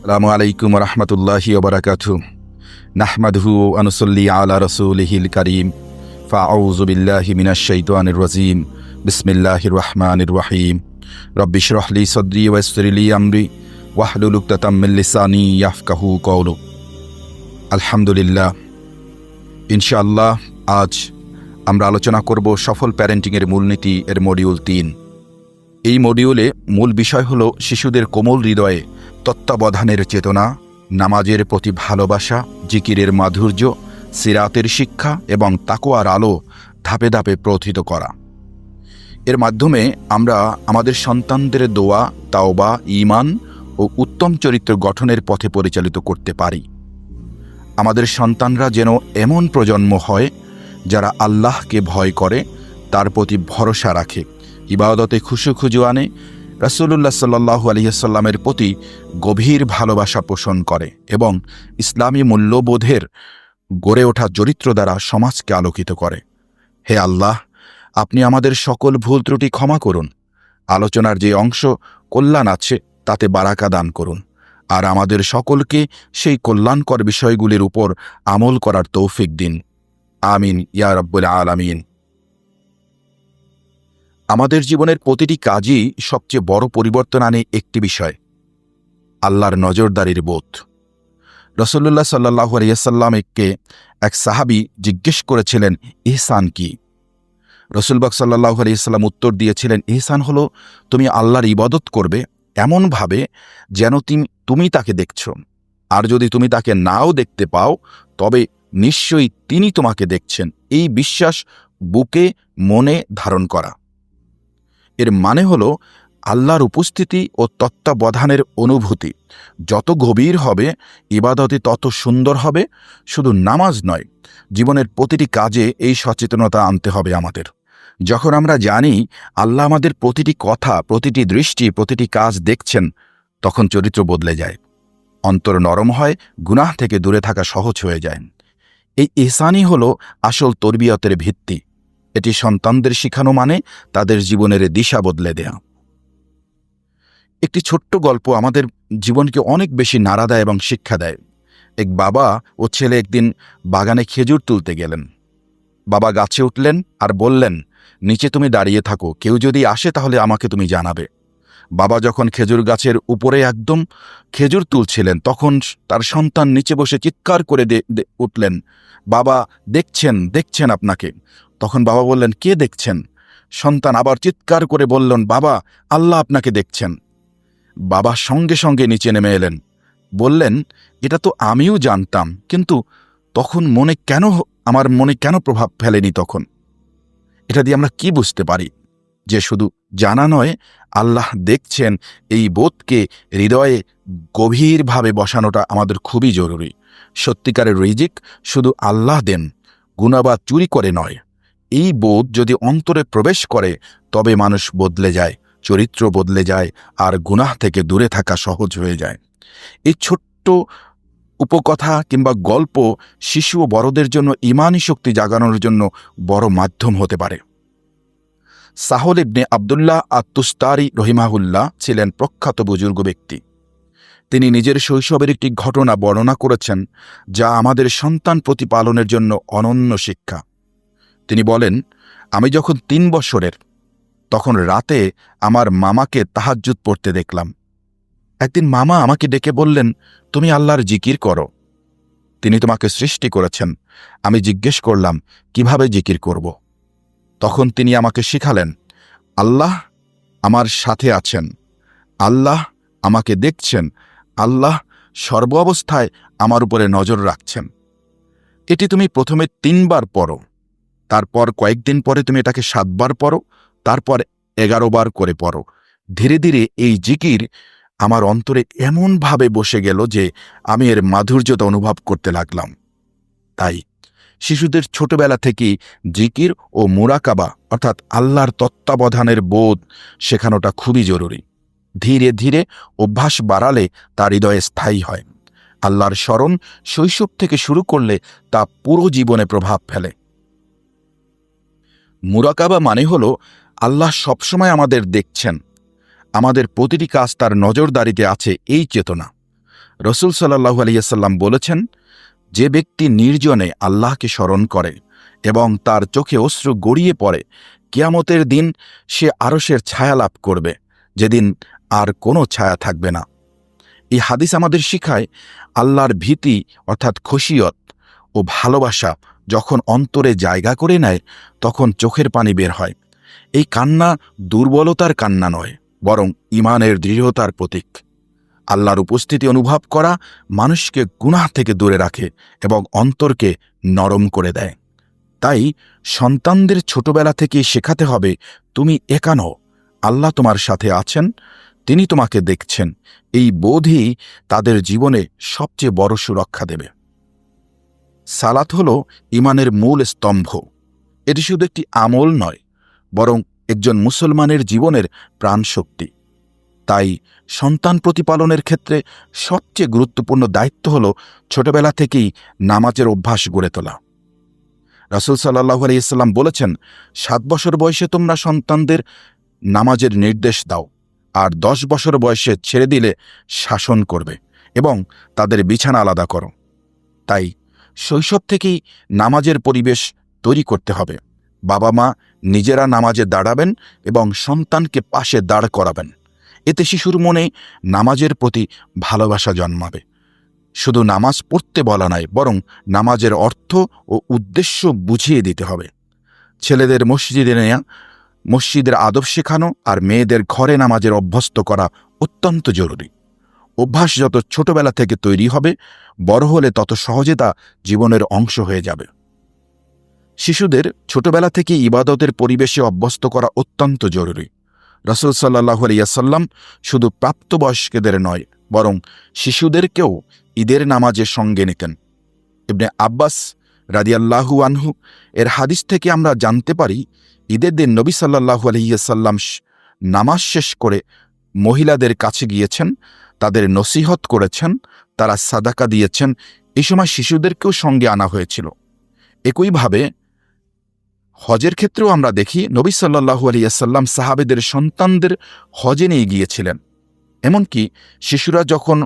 আসসালামু আলাইকুম রহমতুল্লাহি ওবরাকাতু। নাহমাদহু আনুসল্লি আলা রসুলহিল করিম। ফাউজুবিল্লাহি মিনাশ শাইতানির রাজিম। বিসমিল্লাহির রহমানির রহিম। রব্বিশ রহলি সদরি ওয়াসরিলি আমরি। ওয়াহলুল উকতাতাম লিসানি ইয়াফকাহু কওলু। আলহামদুলিল্লাহ। ইনশাআল্লাহ, আজ আমরা আলোচনা করব সফল প্যারেন্টিংয়ের মূলনীতি এর মডিউল তিন। এই মডিউলে মূল বিষয় হল শিশুদের কোমল হৃদয়ে তত্ত্বাবধানের চেতনা, নামাজের প্রতি ভালোবাসা, জিকিরের মাধুর্য, সিরাতের শিক্ষা এবং তাকোয়ার আলো ধাপে ধাপে প্রথিত করা। এর মাধ্যমে আমরা আমাদের সন্তানদের দোয়া, তাওবা ইমান ও উত্তম চরিত্র গঠনের পথে পরিচালিত করতে পারি। আমাদের সন্তানরা যেন এমন প্রজন্ম হয় যারা আল্লাহকে ভয় করে, তার প্রতি ভরসা রাখে। ইবাদতে খুশু খুজু আনে রাসুল্লাহ সাল্লাহু আলহিহাল্লামের প্রতি গভীর ভালোবাসা পোষণ করে এবং ইসলামী মূল্যবোধের গড়ে ওঠা চরিত্র দ্বারা সমাজকে আলোকিত করে। হে আল্লাহ, আপনি আমাদের সকল ভুল ত্রুটি ক্ষমা করুন। আলোচনার যে অংশ কল্যাণ আছে, তাতে বারাকা দান করুন। আর আমাদের সকলকে সেই কল্যাণকর বিষয়গুলির উপর আমল করার তৌফিক দিন। আমিন, ইয়া রব্বুল আলামিন। আমাদের জীবনের প্রতিটি কাজই সবচেয়ে বড় পরিবর্তন আনে একটি বিষয়, আল্লাহর নজরদারির বোধ। রসল্লাহ সাল্লাহু আলিয়াল্লামকে এক সাহাবি জিজ্ঞেস করেছিলেন, ইহসান কি? রসুলবাক সাল্লাহু আলিয়াল্লাম উত্তর দিয়েছিলেন, ইহসান হলো তুমি আল্লাহর ইবাদত করবে এমনভাবে যেন তুমি তাকে দেখছ। আর যদি তুমি তাকে নাও দেখতে পাও, তবে নিশ্চয়ই তিনি তোমাকে দেখছেন। এই বিশ্বাস বুকে মনে ধারণ করা। এর মানে হল আল্লাহর উপস্থিতি ও তত্ত্বাবধানের অনুভূতি। যত গভীর হবে, ইবাদতে তত সুন্দর হবে, শুধু নামাজ নয়, জীবনের প্রতিটি কাজে এই সচেতনতা আনতে হবে আমাদের। যখন আমরা জানি আল্লাহ আমাদের প্রতিটি কথা, প্রতিটি দৃষ্টি, প্রতিটি কাজ দেখছেন, তখন চরিত্র বদলে যায়। অন্তর নরম হয়, গুনাহ থেকে দূরে থাকা সহজ হয়ে যায়। এই ইহসানই হল আসল তরবিয়তের ভিত্তি। এটি সন্তানদের শিখানো মানে তাদের জীবনের দিশা বদলে দেয়া। একটি ছোট্ট গল্প আমাদের জীবনকে অনেক বেশি নাড়া দেয় এবং শিক্ষা দেয়। এক বাবা ও ছেলে একদিন বাগানে খেজুর তুলতে গেলেন। বাবা গাছে উঠলেন আর বললেন, নিচে তুমি দাঁড়িয়ে থাকো, কেউ যদি আসে তাহলে আমাকে তুমি জানাবে। বাবা যখন খেজুর গাছের উপরে একদম খেজুর তুলছিলেন, তখন তার সন্তান নিচে বসে চিৎকার করে উঠলেন, বাবা, দেখছেন দেখছেন আপনাকে। তখন বাবা বললেন, কে দেখছেন? সন্তান আবার চিৎকার করে বললেন বাবা, আল্লাহ আপনাকে দেখছেন। বাবা সঙ্গে সঙ্গে নিচে নেমে এলেন, বললেন, এটা তো আমিও জানতাম, কিন্তু তখন মনে কেন আমার মনে কেন প্রভাব ফেলেনি তখন? এটা দিয়ে আমরা কি বুঝতে পারি? যে শুধু জানা নয়, আল্লাহ দেখছেন এই বোধকে হৃদয়ে গভীরভাবে বসানোটা আমাদের খুবই জরুরি। সত্যিকারের রিজিক শুধু আল্লাহ দেন গুণাবাদ চুরি করে নয়। এই বোধ যদি অন্তরে প্রবেশ করে, তবে মানুষ বদলে যায়, চরিত্র বদলে যায়, আর গুনাহ থেকে দূরে থাকা সহজ হয়ে যায়। এই ছোট্ট উপকথা কিংবা গল্প শিশু ও বড়দের জন্য ইমানি শক্তি জাগানোর জন্য বড় মাধ্যম হতে পারে। সাহল ইবনে আবদুল্লাহ আত্তুস্তারি রহিমাহুল্লাহ ছিলেন প্রখ্যাত বুজুর্গ ব্যক্তি। তিনি নিজের শৈশবের একটি ঘটনা বর্ণনা করেছেন, যা আমাদের সন্তান প্রতিপালনের জন্য অনন্য শিক্ষা। তিনি বলেন, আমি যখন তিন বছরের, তখন রাতে আমার মামাকে তাহাজ্জুদ পড়তে দেখলাম। একদিন মামা আমাকে ডেকে বললেন, তুমি আল্লাহর জিকির করো। তিনি তোমাকে সৃষ্টি করেছেন। আমি জিজ্ঞেস করলাম, কীভাবে জিকির করব? তখন তিনি আমাকে শিখালেন, আল্লাহ আমার সাথে আছেন। আল্লাহ আমাকে দেখছেন। আল্লাহ সর্ব অবস্থায় আমার উপরে নজর রাখছেন। এটি তুমি প্রথমে তিনবার পড়ো। তারপর কয়েকদিন পরে তুমি এটাকে সাতবার পড়ো। তারপর এগারো বার করে পড়ো। ধীরে ধীরে এই জিকির আমার অন্তরে এমনভাবে বসে গেল যে আমি এর মাধুর্যতা অনুভব করতে লাগলাম। তাই শিশুদের ছোটবেলা থেকেই জিকির ও মুরাকাবা, অর্থাৎ আল্লাহর তত্ত্বাবধানের বোধ শেখানোটা খুবই জরুরি। ধীরে ধীরে অভ্যাস বাড়ালে তার হৃদয়ে স্থায়ী হয়। আল্লাহর স্মরণ শৈশব থেকে শুরু করলে তা পুরো জীবনে প্রভাব ফেলে। মুরাকাবা মানে হল, আল্লাহ সবসময় আমাদের দেখছেন। আমাদের প্রতিটি কাজ তার নজরদারিতে আছে এই চেতনা। রসুল সাল্লাহু আলিয়াল্লাম বলেছেন যে ব্যক্তি নির্জনে আল্লাহকে স্মরণ করে এবং তার চোখে অশ্রু গড়িয়ে পড়ে, কিয়ামতের দিন সে আরসের ছায়া লাভ করবে, যেদিন আর কোনো ছায়া থাকবে না। এই হাদিস আমাদের শিখায় আল্লাহর ভীতি অর্থাৎ খসিয়ত ও ভালোবাসা যখন অন্তরে জায়গা করে নেয়, তখন চোখের পানি বের হয়। এই কান্না দুর্বলতার কান্না নয়, বরং ইমানের দৃঢ়তার প্রতীক। আল্লাহর উপস্থিতি অনুভব করা মানুষকে গুনাহ থেকে দূরে রাখে এবং অন্তরকে নরম করে দেয়। তাই সন্তানদের ছোটবেলা থেকে শেখাতে হবে, তুমি একানো আল্লাহ তোমার সাথে আছেন, তিনি তোমাকে দেখছেন। এই বোধই তাদের জীবনে সবচেয়ে বড় সুরক্ষা দেবে। সালাত হল ইমানের মূল স্তম্ভ। এটি শুধু একটি আমল নয়, বরং একজন মুসলমানের জীবনের প্রাণশক্তি। তাই সন্তান প্রতিপালনের ক্ষেত্রে সবচেয়ে গুরুত্বপূর্ণ দায়িত্ব হল ছোটবেলা থেকেই নামাজের অভ্যাস গড়ে তোলা। রাসুল সাল্লাহ আলিয়াল্লাম বলেছেন, সাত বছর বয়সে তোমরা সন্তানদের নামাজের নির্দেশ দাও, আর দশ বছর বয়সে ছেড়ে দিলে শাসন করবে এবং তাদের বিছানা আলাদা করো। তাই শৈশব থেকেই নামাজের পরিবেশ তৈরি করতে হবে। বাবা মা নিজেরা নামাজে দাঁড়াবেন এবং সন্তানকে পাশে দাঁড় করাবেন। এতে শিশুর মনে নামাজের প্রতি ভালোবাসা জন্মাবে। শুধু নামাজ পড়তে বলা নয়, বরং নামাজের অর্থ ও উদ্দেশ্য বুঝিয়ে দিতে হবে। ছেলেদের মসজিদে নেয়া, মসজিদের আদব শেখানো আর মেয়েদের ঘরে নামাজের অভ্যস্ত করা অত্যন্ত জরুরি। অভ্যাস যত ছোটবেলা থেকে তৈরি হবে, বড় হলে তত সহজে তা জীবনের অংশ হয়ে যাবে। শিশুদের ছোটবেলা থেকে ইবাদতের পরিবেশে অভ্যস্ত করা অত্যন্ত জরুরি। রসুল সাল্লাহ আলিয়াসাল্লাম শুধু প্রাপ্তবয়স্কদের নয়, বরং শিশুদেরকেও ঈদের নামাজের সঙ্গে নিতেন। ইবনে আব্বাস রাদিয়াল্লাহু আনহু এর হাদিস থেকে আমরা জানতে পারি, ঈদের দিন নবী সাল্লাহু আলহিয়াসাল্লাম নামাজ শেষ করে মহিলাদের কাছে গিয়েছেন, তাদের নসিহত করেছেন, তারা সাদাকা দিয়েছেন। এই সময় শিশুদেরকেও সঙ্গে আনা হয়েছিল। একইভাবে হজের ক্ষেত্রেও আমরা দেখি নবী সাল্লাহু আলিয়াসাল্লাম সাহাবেদের সন্তানদের হজে নিয়ে গিয়েছিলেন। এমনকি শিশুরা যখন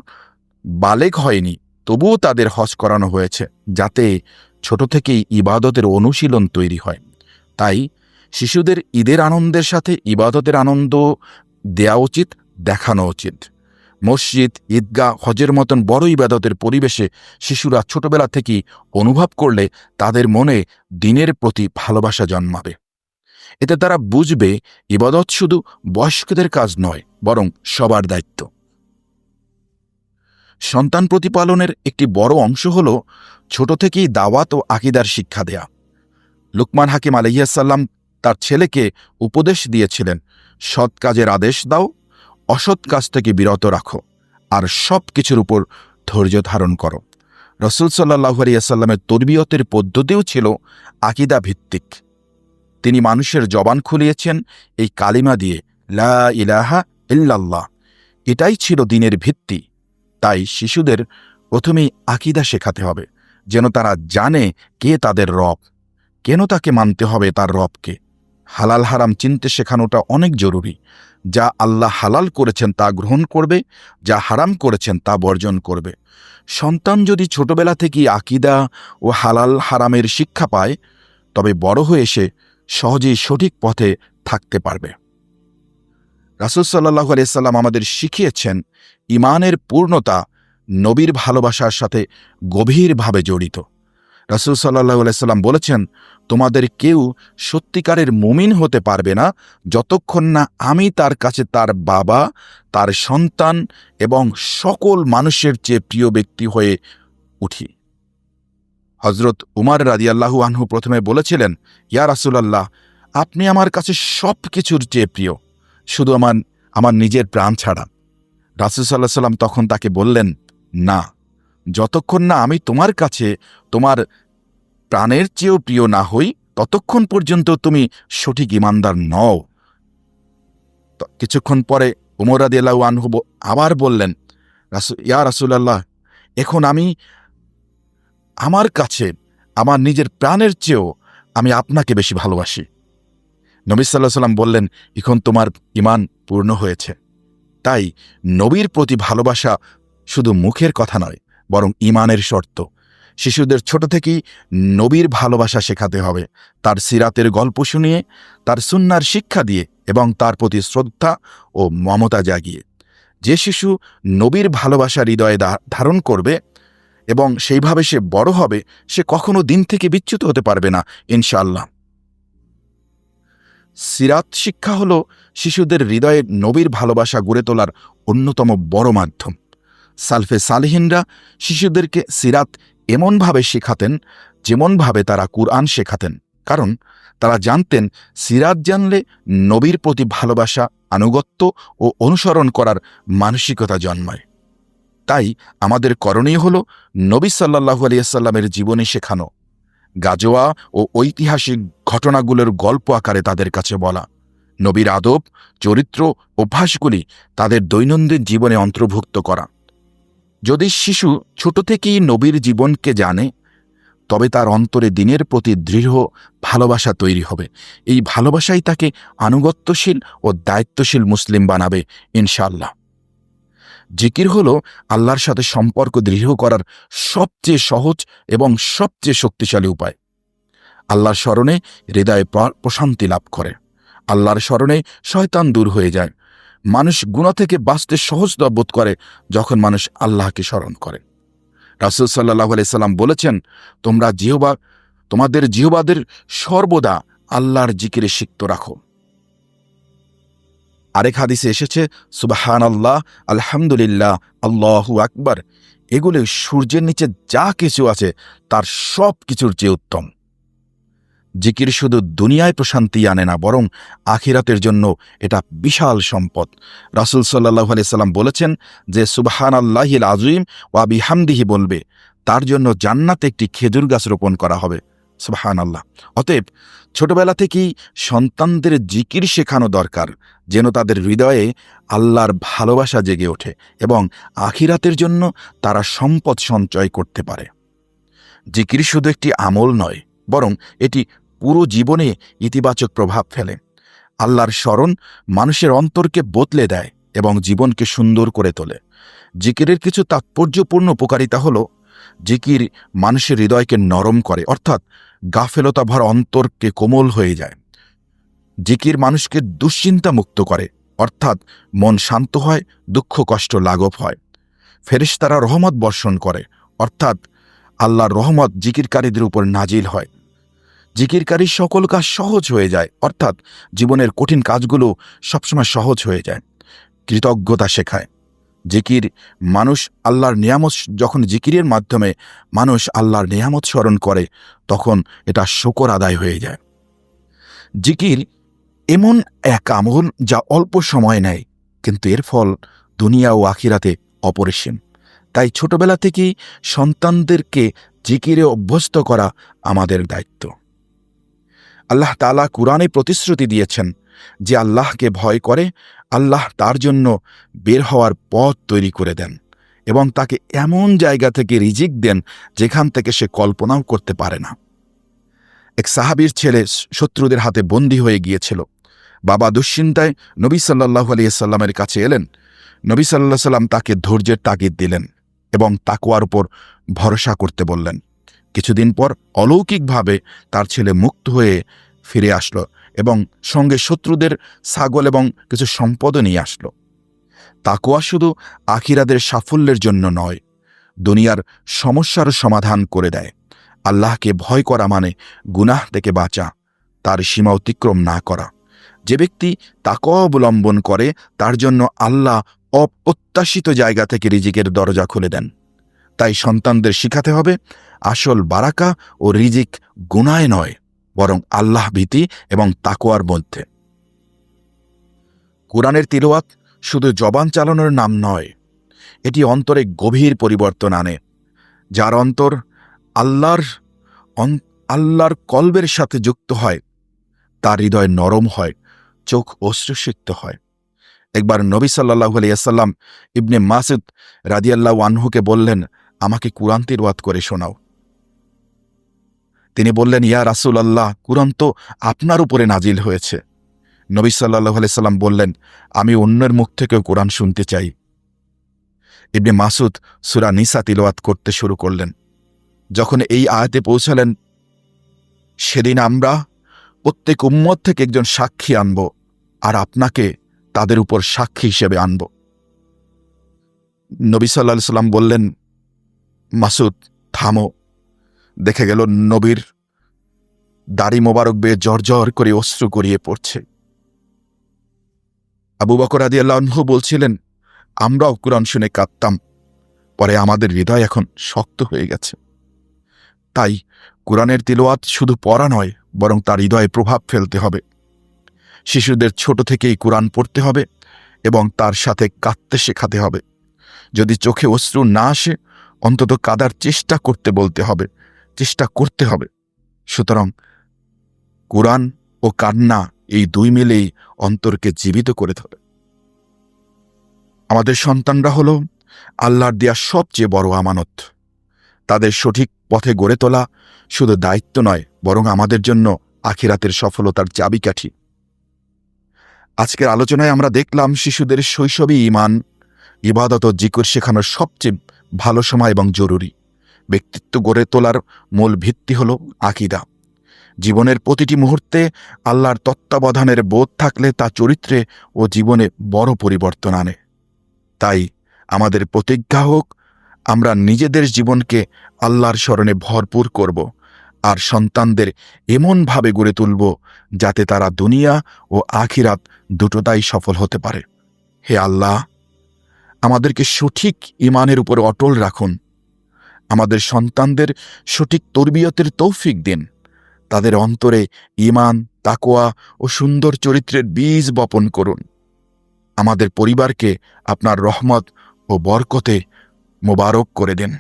বালেক হয়নি, তবুও তাদের হজ করানো হয়েছে, যাতে ছোট থেকেই ইবাদতের অনুশীলন তৈরি হয়। তাই শিশুদের ঈদের আনন্দের সাথে ইবাদতের আনন্দ দেয়া উচিত, দেখানো উচিত। মসজিদ, ঈদগাহ, হজের মতন বড় ইবাদতের পরিবেশে শিশুরা ছোটবেলা থেকেই অনুভব করলে তাদের মনে দিনের প্রতি ভালোবাসা জন্মাবে। এতে তারা বুঝবে ইবাদত শুধু বয়স্কদের কাজ নয়, বরং সবার দায়িত্ব। সন্তান প্রতিপালনের একটি বড় অংশ হল ছোট থেকেই দাওয়াত ও আকিদার শিক্ষা দেয়া। লুকমান হাকিম আলহিয়াসাল্লাম তার ছেলেকে উপদেশ দিয়েছিলেন, সৎ কাজের আদেশ দাও অসৎ কাজ থেকে বিরত রাখো আর সব কিছুর উপর ধৈর্য ধারণ করো। রসুল সাল্লাহ আলিয়াসাল্লামের তরবিয়তের পদ্ধতিও ছিল আকিদা ভিত্তিক তিনি মানুষের জবান খুলিয়েছেন এই কালিমা দিয়ে, লা ইলাহা ইল্লাল্লাহ। এটাই ছিল দিনের ভিত্তি। তাই শিশুদের প্রথমেই আকিদা শেখাতে হবে, যেন তারা জানে কে তাদের রব, কেন তাকে মানতে হবে তার রবকে। হালাল হারাম চিনতে শেখানোটা অনেক জরুরি। যা আল্লাহ হালাল করেছেন তা গ্রহণ করবে, যা হারাম করেছেন তা বর্জন করবে। সন্তান যদি ছোটবেলা থেকেই আকিদা ও হালাল হারামের শিক্ষা পায়, তবে বড় হয়ে এসে সহজেই সঠিক পথে থাকতে পারবে। রাসুল সাল্লাহ আলিয়াল্লাম আমাদের শিখিয়েছেন ইমানের পূর্ণতা নবীর ভালোবাসার সাথে গভীরভাবে জড়িত। রাসুল সাল্লাহ আলাইসাল্লাম বলেছেন, তোমাদের কেউ সত্যিকারের মুমিন হতে পারবে না যতক্ষণ না আমি তার কাছে তার বাবা, তার সন্তান এবং সকল মানুষের চেয়ে প্রিয় ব্যক্তি হয়ে উঠি। হজরত উমার রাদিয়াল্লাহু আনহু প্রথমে বলেছিলেন, ইয়া রাসুলাল্লাহ, আপনি আমার কাছে সব কিছুর চেয়ে প্রিয়, শুধু আমার আমার নিজের প্রাণ ছাড়া। রাসুল সাল্লাহ সাল্লাম তখন তাকে বললেন, না। যতক্ষণ না আমি তোমার কাছে তোমার প্রাণের চেয়েও প্রিয় না হই, ততক্ষণ পর্যন্ত তুমি সঠিক ইমানদার নও। কিছুক্ষণ পরে উমরাদ আনহু আবার বললেন ইয়া রাসুলাল্লাহ, এখন আমি আমার কাছে আমার নিজের প্রাণের চেয়েও আমি আপনাকে বেশি ভালোবাসি। নবী সাল্লাহ সাল্লাম বললেন, এখন তোমার ইমান পূর্ণ হয়েছে। তাই নবীর প্রতি ভালোবাসা শুধু মুখের কথা নয় বরং ইমানের শর্ত। শিশুদের ছোট থেকেই নবীর ভালোবাসা শেখাতে হবে। তার সিরাতের গল্প শুনিয়ে, তার সুন্নার শিক্ষা দিয়ে এবং তার প্রতি শ্রদ্ধা ও মমতা জাগিয়ে। যে শিশু নবীর ভালোবাসা হৃদয়ে ধারণ করবে এবং সেইভাবে সে বড় হবে, সে কখনো দিন থেকে বিচ্যুত হতে পারবে না ইনশাল্লাহ সিরাত শিক্ষা হল শিশুদের হৃদয়ে নবীর ভালোবাসা গড়ে তোলার অন্যতম বড় মাধ্যম। সালফে সালেহিনরা শিশুদেরকে সিরাত এমনভাবে শেখাতেন যেমনভাবে তারা কুরআন শেখাতেন। কারণ তারা জানতেন সিরাত জানলে নবীর প্রতি ভালোবাসা, আনুগত্য ও অনুসরণ করার মানসিকতা জন্মায়। তাই আমাদের করণীয় হল নবী সাল্লাহু আলিয়াল্লামের জীবনে শেখানো, গাজোয়া ও ঐতিহাসিক ঘটনাগুলোর গল্প আকারে তাদের কাছে বলা, নবীর আদব, চরিত্র অভ্যাসগুলি তাদের দৈনন্দিন জীবনে অন্তর্ভুক্ত করা। যদি শিশু ছোট থেকেই নবীর জীবনকে জানে, তবে তার অন্তরে দিনের প্রতি দৃঢ় ভালোবাসা তৈরি হবে। এই ভালোবাসাই তাকে আনুগত্যশীল ও দায়িত্বশীল মুসলিম বানাবে ইনশাল্লাহ জিকির হল আল্লাহর সাথে সম্পর্ক দৃঢ় করার সবচেয়ে সহজ এবং সবচেয়ে শক্তিশালী উপায়। আল্লাহর স্মরণে হৃদয়ে প্রশান্তি লাভ করে। আল্লাহর স্মরণে শয়তান দূর হয়ে যায়। মানুষ গুণা থেকে বাঁচতে সহজ বোধ করে যখন মানুষ আল্লাহকে স্মরণ করে। রাসুল সাল্লাহ সাল্লাম বলেছেন, তোমরা জিহবা, তোমাদের জিহবাদের সর্বদা আল্লাহর জিকিরে সিক্ত রাখো। আরেক হাদিসে এসেছে সুবাহান আল্লাহ আলহামদুলিল্লাহ, আল্লাহু আকবার। এগুলো সূর্যের নিচে যা কিছু আছে, তার সব কিছুর চেয়ে উত্তম। জিকির শুধু দুনিয়ায় প্রশান্তি আনে না, বরং আখিরাতের জন্য এটা বিশাল সম্পদ। রাসুল সাল্লাহ সাল্লাম বলেছেন যে সুবাহান আল্লাহিল আজিম ওয়া বিহামদিহি বলবে, তার জন্য জান্নাতে একটি খেজুর গাছ রোপণ করা হবে। সুবাহান আল্লাহ অতএব ছোটবেলা থেকেই সন্তানদের জিকির শেখানো দরকার, যেন তাদের হৃদয়ে আল্লাহর ভালোবাসা জেগে ওঠে এবং আখিরাতের জন্য তারা সম্পদ সঞ্চয় করতে পারে। জিকির শুধু একটি আমল নয়, বরং এটি পুরো জীবনে ইতিবাচক প্রভাব ফেলে। আল্লাহর স্মরণ মানুষের অন্তরকে বদলে দেয় এবং জীবনকে সুন্দর করে তোলে। জিকিরের কিছু তাৎপর্যপূর্ণ উপকারিতা হল, জিকির মানুষের হৃদয়কে নরম করে, অর্থাৎ গাফেলতা ভর অন্তরকে কোমল হয়ে যায়। জিকির মানুষকে দুশ্চিন্তা মুক্ত করে, অর্থাৎ মন শান্ত হয়, দুঃখ কষ্ট লাঘব হয়। ফেরেশতারা রহমত বর্ষণ করে, অর্থাৎ আল্লাহর রহমত জিকিরকারীদের উপর নাজিল হয়। জিকিরকারীর সকল কাজ সহজ হয়ে যায়, অর্থাৎ জীবনের কঠিন কাজগুলো সবসময় সহজ হয়ে যায়, কৃতজ্ঞতা শেখায়। জিকির মানুষ আল্লাহর নিয়ামত যখন জিকিরের মাধ্যমে মানুষ আল্লাহর নিয়ামত স্মরণ করে, তখন এটা শকর আদায় হয়ে যায়। জিকির এমন এক আমল যা অল্প সময় নেয়, কিন্তু এর ফল দুনিয়া ও আখিরাতে অপরিসীম। তাই ছোটবেলা থেকেই সন্তানদেরকে জিকিরে অভ্যস্ত করা আমাদের দায়িত্ব। আল্লাহ তালা কুরআনে প্রতিশ্রুতি দিয়েছেন যে আল্লাহকে ভয় করে আল্লাহ তার জন্য বের হওয়ার পথ তৈরি করে দেন এবং তাকে এমন জায়গা থেকে রিজিক দেন যেখান থেকে সে কল্পনাও করতে পারে না। এক সাহাবীর ছেলে শত্রুদের হাতে বন্দী হয়ে গিয়েছিল। বাবা দুশ্চিন্তায় নবী সাল্লাহ আলিয়াল্লামের কাছে এলেন। নবী সাল্লাহ সাল্লাম তাকে ধৈর্যের তাগিদ দিলেন এবং তাকুয়ার উপর ভরসা করতে বললেন। কিছুদিন পর অলৌকিকভাবে তার ছেলে মুক্ত হয়ে ফিরে আসলো এবং সঙ্গে শত্রুদের ছাগল এবং কিছু সম্পদও নিয়ে আসলো। তাকুয়া শুধু আখিরাদের সাফল্যের জন্য নয়, দুনিয়ার সমস্যার সমাধান করে দেয়। আল্লাহকে ভয় করা মানে গুনাহ থেকে বাঁচা, তার সীমা অতিক্রম না করা। যে ব্যক্তি তাকওয়া অবলম্বন করে, তার জন্য আল্লাহ অপ্রত্যাশিত জায়গা থেকে রিজিকের দরজা খুলে দেন। তাই সন্তানদের শিখাতে হবে আসল বারাকা ও রিজিক গুনায় নয়, বরং আল্লাহ ভীতি এবং তাকোয়ার মধ্যে। কোরআনের তিলওয়াত শুধু জবান চালানোর নাম নয়, এটি অন্তরে গভীর পরিবর্তন আনে, যার অন্তর আল্লাহর আল্লাহর কলবের সাথে যুক্ত হয়, তার হৃদয় নরম হয়, চোখ অশ্রুসিক্ত হয়। একবার নবী সাল্লাহ আলিয়াল্লাম ইবনে মাসুদ রাদিয়াল্লাহ আনহুকে বললেন, আমাকে কুরআন তিরওয়াত করে শোনাও। তিনি বললেন, ইয়া রাসুল আল্লাহ কুরআন তো আপনার উপরে নাজিল হয়েছে। নবী সাল্লাহ আলাইসাল্লাম বললেন, আমি অন্যের মুখ থেকেও কোরআন শুনতে চাই। ইবনে মাসুদ সুরা নিসা তিলওয়াত করতে শুরু করলেন। যখন এই আয়াতে পৌঁছালেন, সেদিন আমরা প্রত্যেক উম্মত থেকে একজন সাক্ষী আনব আর আপনাকে তাদের উপর সাক্ষী হিসেবে আনব। নবী সাল্লাহ সাল্লাম বললেন, মাসুদ, থামো। দেখে গেল নবীর দাড়ি মোবারক বেয়ে জর্জর করে অশ্রু গড়িয়ে পড়ছে। আবু বকর আদি আল্লাহ বলছিলেন, আমরাও কোরআন শুনে কাঁদতাম, পরে আমাদের হৃদয় এখন শক্ত হয়ে গেছে। তাই কোরআনের তিলোয়াত শুধু পড়া নয়, বরং তার হৃদয়ে প্রভাব ফেলতে হবে। শিশুদের ছোট থেকেই কোরআন পড়তে হবে এবং তার সাথে কাঁদতে শেখাতে হবে। যদি চোখে অশ্রু না আসে, অন্তত কাদার চেষ্টা করতে বলতে হবে। চেষ্টা করতে হবে। সুতরাং কোরআন ও কান্না এই দুই মিলেই অন্তরকে জীবিত করে তোলে। আমাদের সন্তানরা হল আল্লাহর দেয়া সবচেয়ে বড় আমানত। তাদের সঠিক পথে গড়ে তোলা শুধু দায়িত্ব নয়, বরং আমাদের জন্য আখিরাতের সফলতার চাবিকাঠি। আজকের আলোচনায় আমরা দেখলাম শিশুদের শৈশবই ইমান ইবাদত জিকুর শেখানোর সবচেয়ে ভালো সময় এবং জরুরি। ব্যক্তিত্ব গড়ে তোলার মূল ভিত্তি হল আকিদা। জীবনের প্রতিটি মুহূর্তে আল্লাহর তত্ত্বাবধানের বোধ থাকলে তা চরিত্রে ও জীবনে বড় পরিবর্তন আনে। তাই আমাদের প্রতিজ্ঞা হোক, আমরা নিজেদের জীবনকে আল্লাহর স্মরণে ভরপুর করব আর সন্তানদের এমনভাবে গড়ে তুলব যাতে তারা দুনিয়া ও আখিরাত দুটোটাই সফল হতে পারে। হে আল্লাহ, আমাদেরকে সঠিক ইমানের উপর অটল রাখুন। আমাদের সন্তানদের সঠিক তরবিয়তের তৌফিক দিন। তাদের অন্তরে ইমান তাকোয়া ও সুন্দর চরিত্রের বীজ বপন করুন। আমাদের পরিবারকে আপনার রহমত ও বরকতে মোবারক করে দেন।